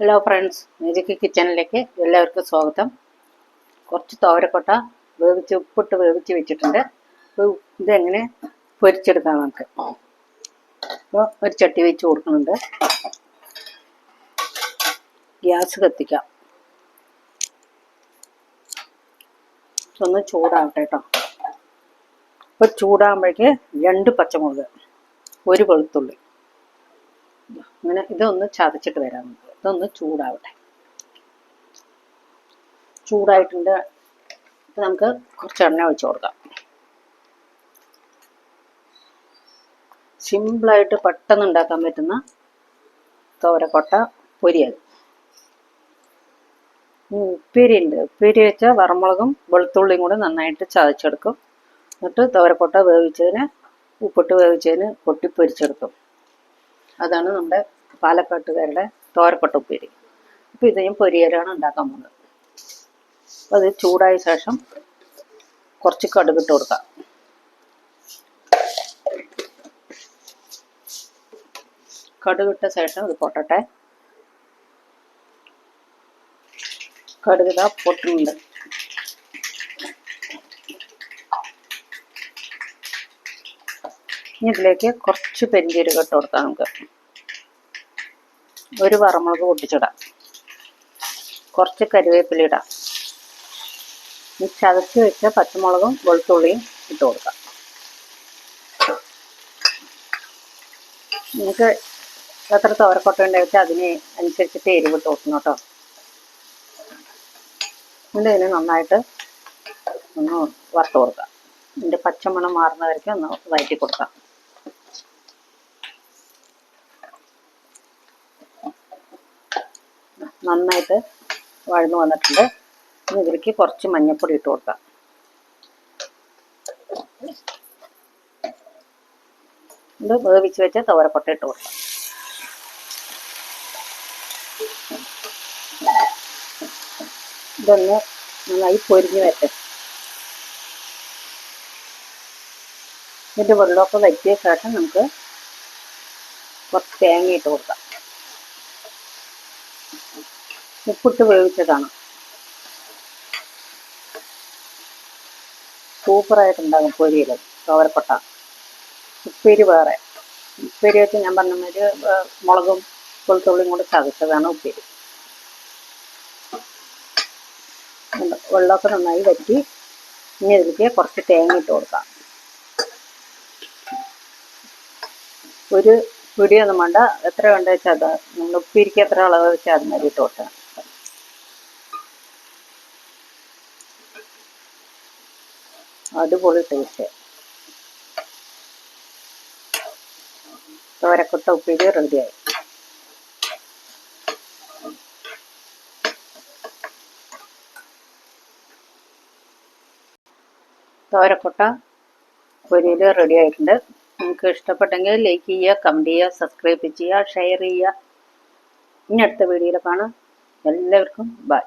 Hello friends മ്യൂജിക് കിച്ചണിലേക്ക് എല്ലാവർക്കും സ്വാഗതം. കുറച്ച് തോരക്കൊട്ട വേവിച്ച് ഉപ്പിട്ട് വേവിച്ച് വെച്ചിട്ടുണ്ട്. ഇതെങ്ങനെ പൊരിച്ചെടുക്കാം നമുക്ക്. അപ്പോൾ ഒരു ചട്ടി വെച്ച് കൊടുക്കുന്നുണ്ട്. ഗ്യാസ് കത്തിക്കാം. ഒന്ന് ചൂടാവട്ടെ കേട്ടോ. അപ്പോൾ ചൂടാകുമ്പോഴേക്ക് രണ്ട് പച്ചമുളക് ഒരു വെളുത്തുള്ളി. അങ്ങനെ ഇതൊന്ന് ചതച്ചിട്ട് വരാം നമുക്ക്. ഇതൊന്ന് ചൂടാവട്ടെ. ചൂടായിട്ടുണ്ട്. ഇപ്പൊ നമുക്ക് കുറച്ച് എണ്ണ ഒഴിച്ച് കൊടുക്കാം. സിമ്പിളായിട്ട് പെട്ടെന്ന് ഉണ്ടാക്കാൻ പറ്റുന്ന തോരക്കൊട്ട പൊരിയത്. ഉപ്പേരി ഉണ്ട്. ഉപ്പേരി വെച്ചാൽ വറമുളകും വെളുത്തുള്ളിയും കൂടെ നന്നായിട്ട് ചതച്ചെടുക്കും. എന്നിട്ട് തോരക്കൊട്ട വേവിച്ചതിന് ഉപ്പിട്ട് വേവിച്ചതിന് പൊട്ടി പൊരിച്ചെടുക്കും അതാണ് നമ്മുടെ പാലക്കാട്ടുകാരുടെ തോരക്കൊട്ട ഉപ്പേരി. അപ്പോൾ ഇത് പൊരിയലാണ് ഉണ്ടാക്കാൻ പോകുന്നത്. അപ്പോൾ അത് ചൂടായ ശേഷം കുറച്ച് കടുകിട്ട് കൊടുക്കാം. കടുകിട്ട ശേഷം ഇത് പൊട്ടട്ടെ. കടുക് ഇതാ പൊട്ടുന്നുണ്ട്. ഇനി ഇതിലേക്ക് കുറച്ച് പെരിഞ്ചീരകം ഇട്ട് കൊടുക്കാം നമുക്ക്. ഒരു വറമുളക് പൊട്ടിച്ചിടാം. കുറച്ച് കരിവേപ്പില ഇടാം. ഈ ചതച്ച് വെച്ച പച്ചമുളകും വെളുത്തുള്ളിയും ഇട്ട് കൊടുക്കാം. നിങ്ങൾക്ക് എത്ര തോരക്കൊട്ട വെച്ചാൽ അതിന് അനുസരിച്ചിട്ട് എരിവിട്ട് കൊടുക്കണം കേട്ടോ. എന്നിട്ട് ഇതിന് നന്നായിട്ട് ഒന്ന് വറുത്ത് കൊടുക്കാം. ഇതിന്റെ പച്ചമണം മാറുന്നവരേക്കും ഒന്ന് വഴറ്റി കൊടുക്കാം. നന്നായിട്ട് വഴന്നു വന്നിട്ടുണ്ട്. ഇനി ഇതിലേക്ക് കുറച്ച് മഞ്ഞൾപ്പൊടി ഇട്ട് കൊടുക്കാം. ഇത് വേവിച്ച് വെച്ച് തവരക്കൊട്ട ഇട്ട് കൊടുക്കാം. ഇതൊന്ന് നന്നായി പൊരിഞ്ഞ് വരട്ടെ. ഇതിന്റെ വെള്ളമൊക്കെ വറ്റിയ ശേഷം നമുക്ക് കുറച്ച് തേങ്ങ ഇട്ട് കൊടുക്കാം. ഉപ്പിട്ട് വേവിച്ചതാണ്. സൂപ്പറായിട്ടുണ്ടാകും പൊരിയിൽ തോവരക്കൊട്ട ഉപ്പേരി വേറെ. ഉപ്പേരി വെച്ച് ഞാൻ പറഞ്ഞ മുളകും വെളുത്തുള്ളിയും കൂടി ചതച്ചതാണ് ഉപ്പേരി. വെള്ളമൊക്കെ നന്നായി വറ്റി ഇനി ഇതിലേക്ക് കുറച്ച് തേങ്ങ ഇട്ട് കൊടുക്കാം. ഒരു പിടിയൊന്നും വേണ്ട എത്ര വേണ്ട വെച്ചാൽ അത്. നമ്മൾ ഉപ്പിരിക്ക് എത്ര അളവ് വെച്ചാൽ അത് മതി ഇട്ട് കൊടുക്കാം അടിപൊളി ടേസ്റ്റ് തോരക്കൊട്ട ഉപ്പേരി റെഡിയായി തോരക്കൊട്ട പൊരിയിൽ റെഡി ആയിട്ടുണ്ട്. നിങ്ങൾക്ക് ഇഷ്ടപ്പെട്ടെങ്കിൽ ലൈക്ക് ചെയ്യുക കമന്റ് ചെയ്യുക സബ്സ്ക്രൈബ് ചെയ്യുക ഷെയർ ചെയ്യുക. ഇനി അടുത്ത വീഡിയോയിൽ കാണാം. എല്ലാവർക്കും ബൈ